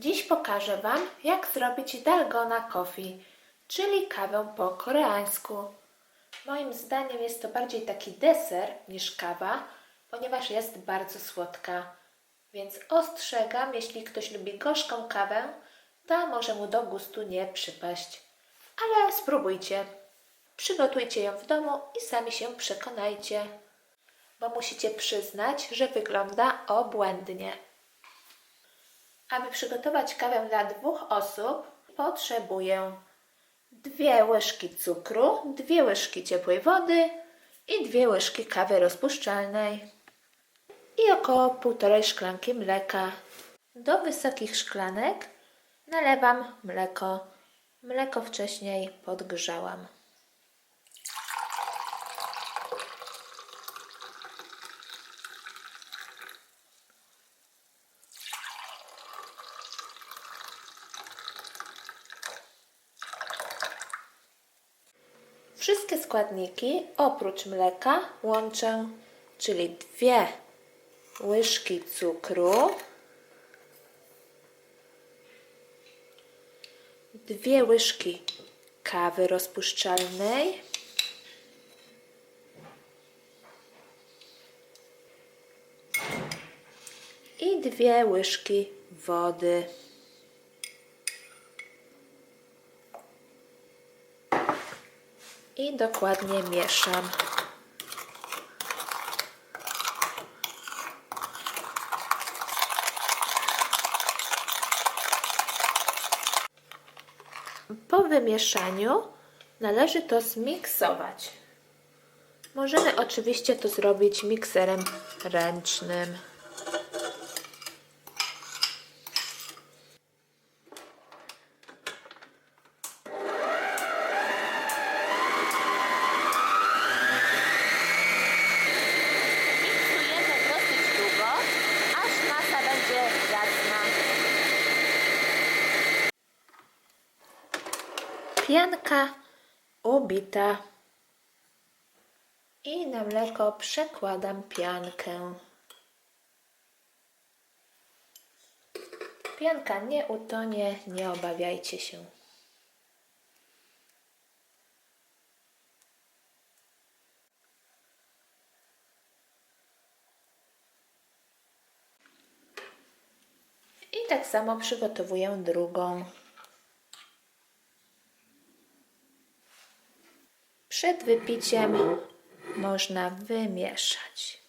Dziś pokażę Wam, jak zrobić dalgona coffee, czyli kawę po koreańsku. Moim zdaniem jest to bardziej taki deser niż kawa, ponieważ jest bardzo słodka. Więc ostrzegam, jeśli ktoś lubi gorzką kawę, to może mu do gustu nie przypaść. Ale spróbujcie. Przygotujcie ją w domu i sami się przekonajcie, bo musicie przyznać, że wygląda obłędnie. Aby przygotować kawę dla dwóch osób, potrzebuję dwie łyżki cukru, dwie łyżki ciepłej wody i dwie łyżki kawy rozpuszczalnej i około półtorej szklanki mleka. Do wysokich szklanek nalewam mleko. Mleko wcześniej podgrzałam. Wszystkie składniki oprócz mleka łączę, czyli dwie łyżki cukru, dwie łyżki kawy rozpuszczalnej, i dwie łyżki wody. I dokładnie mieszam. Po wymieszaniu należy to zmiksować. Możemy oczywiście to zrobić mikserem ręcznym. Pianka ubita. I na mleko przekładam piankę. Pianka nie utonie, nie obawiajcie się. I tak samo przygotowuję drugą. Przed wypiciem można wymieszać.